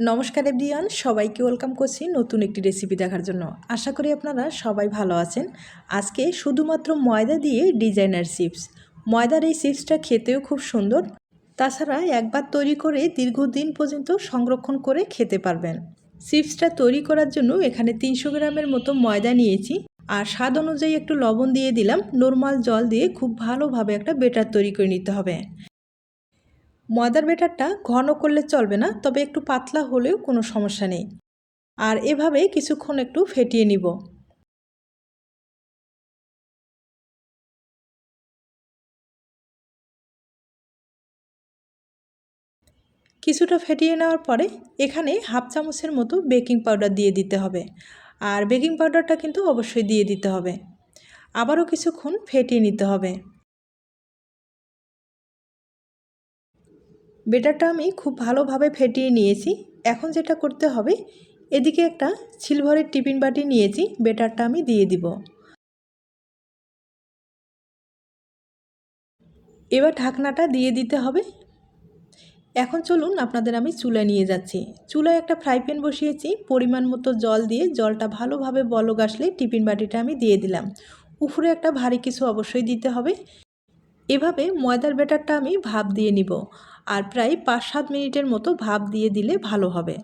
নমস্কার এভরিওয়ান, সবাইকে ওয়েলকাম করছি নতুন একটি রেসিপি দেখার জন্য। আশা করি আপনারা সবাই ভালো আছেন। আজকে শুধুমাত্র ময়দা দিয়ে ডিজাইনার চিপস ময়দার এই চিপসটা খেতেও খুব সুন্দর। তাছাড়া একবার তৈরি করে দীর্ঘদিন পর্যন্ত সংরক্ষণ করে খেতে পারবেন। চিপসটা তৈরি করার জন্য এখানে তিনশো গ্রামের মতো ময়দা নিয়েছি। আর স্বাদ অনুযায়ী একটু লবণ দিয়ে দিলাম। নর্মাল জল দিয়ে খুব ভালোভাবে একটা বেটার তৈরি করে নিতে হবে। ময়দার বেটারটা ঘন করলে চলবে না, তবে একটু পাতলা হলেও কোনো সমস্যা নেই। আর এভাবে কিছুক্ষণ একটু ফেটিয়ে নিব। কিছুটা ফেটিয়ে নেওয়ার পরে এখানে হাফ চামচের মতো বেকিং পাউডার দিয়ে দিতে হবে। আর বেকিং পাউডারটা কিন্তু অবশ্যই দিয়ে দিতে হবে। আবারও কিছুক্ষণ ফেটিয়ে নিতে হবে। বেটারটা আমি খুব ভালোভাবে ফেটিয়ে নিয়েছি। এখন যেটা করতে হবে, এদিকে একটা সিলভারের টিফিন বাটি নিয়েছি, বেটারটা আমি দিয়ে দিব। এবার ঢাকনাটা দিয়ে দিতে হবে। এখন চলুন আপনাদের আমি চুলা নিয়ে যাচ্ছি। চুলায় একটা ফ্রাই প্যান বসিয়েছি, পরিমাণ মতো জল দিয়ে জলটা ভালোভাবে বলক আসলে টিফিন বাটিটা আমি দিয়ে দিলাম। উপরে একটা ভারী কিছু অবশ্যই দিতে হবে। এভাবে ময়দার ব্যাটারটা আমি ভাপ দিয়ে নিব। আর প্রায় পাঁচ সাত মিনিটের মতো ভাপ দিয়ে দিলে ভালো হবে।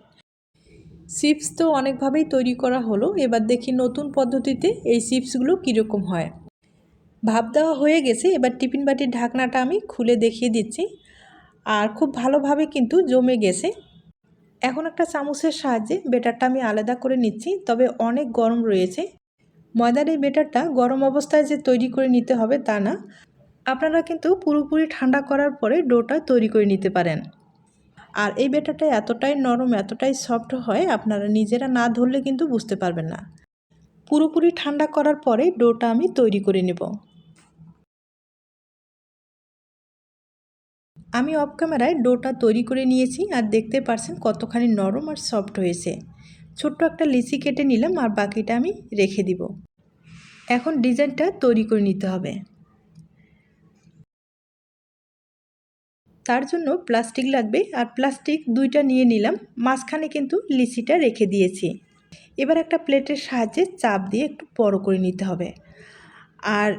চিপস তো অনেকভাবেই তৈরি করা হলো, এবার দেখি নতুন পদ্ধতিতে এই চিপসগুলো কীরকম হয়। ভাপ দেওয়া হয়ে গেছে, এবার টিফিন বাটির ঢাকনাটা আমি খুলে দেখিয়ে দিচ্ছি। আর খুব ভালোভাবে কিন্তু জমে গেছে। এখন একটা চামচের সাহায্যে বেটারটা আমি আলাদা করে নিচ্ছি, তবে অনেক গরম রয়েছে। ময়দার এই বেটারটা গরম অবস্থায় যে তৈরি করে নিতে হবে তা না। আপনারা কিন্তু পুরোপুরি ঠান্ডা করার পরে ডোটা তৈরি করে নিতে পারেন। আর এই বেটাটা এতটাই নরম, এতটাই সফট হয়, আপনারা নিজেরা না ধরলে কিন্তু বুঝতে পারবেন না। পুরোপুরি ঠান্ডা করার পরে ডোটা আমি তৈরি করে নেব। আমি অফ ক্যামেরায় ডোটা তৈরি করে নিয়েছি আর দেখতে পারছেন কতখানি নরম আর সফট হয়েছে। ছোট্ট একটা লিচি কেটে নিলাম আর বাকিটা আমি রেখে দিব। এখন ডিজাইনটা তৈরি করে নিতে হবে। তার জন্য প্লাস্টিক লাগবে আর প্লাস্টিক দুইটা নিয়ে নিলাম, মাঝখানে কিন্তু লিচিটা রেখে দিয়েছি। এবার একটা প্লেটের সাহায্যে চাপ দিয়ে একটু বড় করে নিতে হবে। আর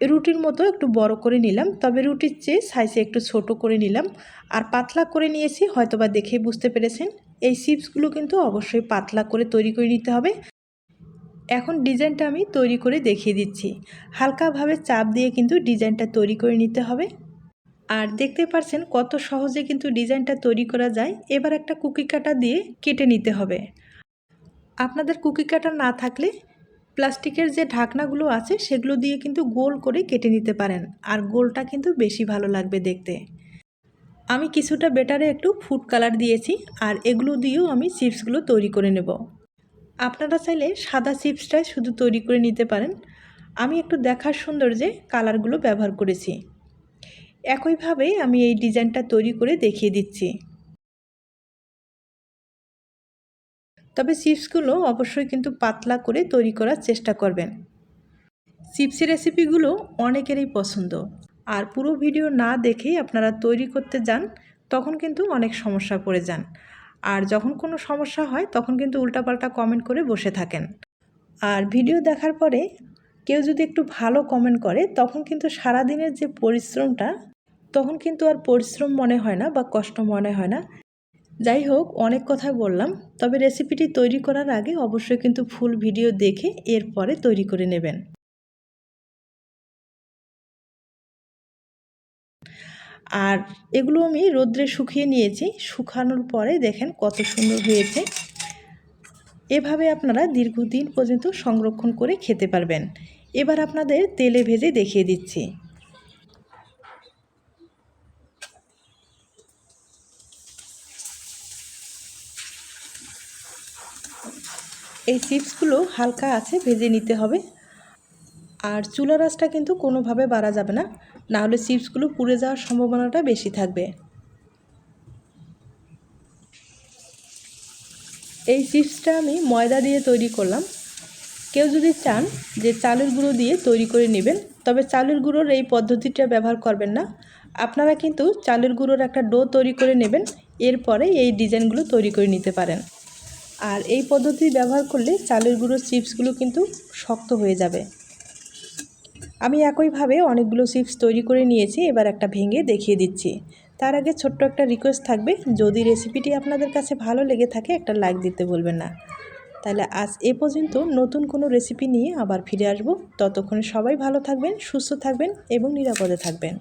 রুটির মতো একটু বড় করে নিলাম, তবে রুটির চেয়ে সাইজে একটু ছোট করে নিলাম। আর পাতলা করে নিয়েছি, হয়তোবা দেখেই বুঝতে পেরেছেন। এই চিপসগুলো কিন্তু অবশ্যই পাতলা করে তৈরি করে নিতে হবে। এখন ডিজাইনটা আমি তৈরি করে দেখিয়ে দিচ্ছি। হালকাভাবে চাপ দিয়ে কিন্তু ডিজাইনটা তৈরি করে নিতে হবে। আর দেখতে পাচ্ছেন কত সহজে কিন্তু ডিজাইনটা তৈরি করা যায়। এবার একটা কুকি কাটা দিয়ে কেটে নিতে হবে। আপনাদের কুকি কাটা না থাকলে প্লাস্টিকের যে ঢাকনাগুলো আছে সেগুলো দিয়ে কিন্তু গোল করে কেটে নিতে পারেন। আর গোলটা কিন্তু বেশি ভালো লাগবে দেখতে। আমি কিছুটা বেটারে একটু ফুড কালার দিয়েছি আর এগুলো দিয়েও আমি চিপসগুলো তৈরি করে নেব। আপনারা চাইলে সাদা চিপসটাই শুধু তৈরি করে নিতে পারেন। আমি একটু দেখার সৌন্দর্যে কালারগুলো ব্যবহার করেছি। একইভাবে আমি এই ডিজাইনটা তৈরি করে দেখিয়ে দিচ্ছি। তবে চিপসগুলো অবশ্যই কিন্তু পাতলা করে তৈরি করার চেষ্টা করবেন। চিপসের রেসিপিগুলো অনেকেরই পছন্দ। আর পুরো ভিডিও না দেখেই আপনারা তৈরি করতে যান, তখন কিন্তু অনেক সমস্যা পড়ে যান। আর যখন কোনো সমস্যা হয়, তখন কিন্তু উল্টাপাল্টা কমেন্ট করে বসে থাকেন। আর ভিডিও দেখার পরে কেউ যদি একটু ভালো কমেন্ট করে, তখন কিন্তু সারাদিনের যে পরিশ্রমটা তখন কিন্তু আর পরিশ্রম মনে হয় না বা কষ্ট মনে হয় না। যাই হোক, অনেক কথা বললাম। তবে রেসিপিটি তৈরি করার আগে অবশ্যই কিন্তু ফুল ভিডিও দেখে এরপরে তৈরি করে নেবেন। আর এগুলো আমি রোদ্রে শুকিয়ে নিয়েছি। শুকানোর পরে দেখেন কত সুন্দর হয়েছে। এভাবে আপনারা দীর্ঘদিন পর্যন্ত সংরক্ষণ করে খেতে পারবেন। এবার আপনাদের তেলে ভেজে দেখিয়ে দিচ্ছি। এই চিপসগুলো হালকা আছে, ভেজে নিতে হবে। আর চুলা রাসটা কিন্তু কোনোভাবে বাড়া যাবে না। নাহলে চিপসগুলো পুড়ে যাওয়ার সম্ভাবনাটা বেশি থাকবে। এই চিপসটা আমি ময়দা দিয়ে তৈরি করলাম। কেউ যদি চান যে চালের গুঁড়ো দিয়ে তৈরি করে নেবেন, তবে চালের গুঁড়োর এই পদ্ধতিটা ব্যবহার করবেন না। আপনারা কিন্তু চালের গুঁড়োর একটা ডো তৈরি করে নেবেন, এরপরে এই ডিজাইনগুলো তৈরি করে নিতে পারেন। আর এই পদ্ধতি ব্যবহার করলে চালের গুঁড়োর চিপসগুলো কিন্তু শক্ত হয়ে যাবে। আমি একইভাবে অনেকগুলো চিপস তৈরি করে নিয়েছি, এবার একটা ভেঙে দেখিয়ে দিচ্ছি। তার আগে ছোট্ট একটা রিকোয়েস্ট থাকবে, যদি রেসিপিটি আপনাদের কাছে ভালো লেগে থাকে, একটা লাইক দিতে বলবেন না। তাহলে আজ এ পর্যন্ত, নতুন কোনো রেসিপি নিয়ে আবার ফিরে আসব। ততক্ষণে সবাই ভালো থাকবেন, সুস্থ থাকবেন এবং নিরাপদে থাকবেন।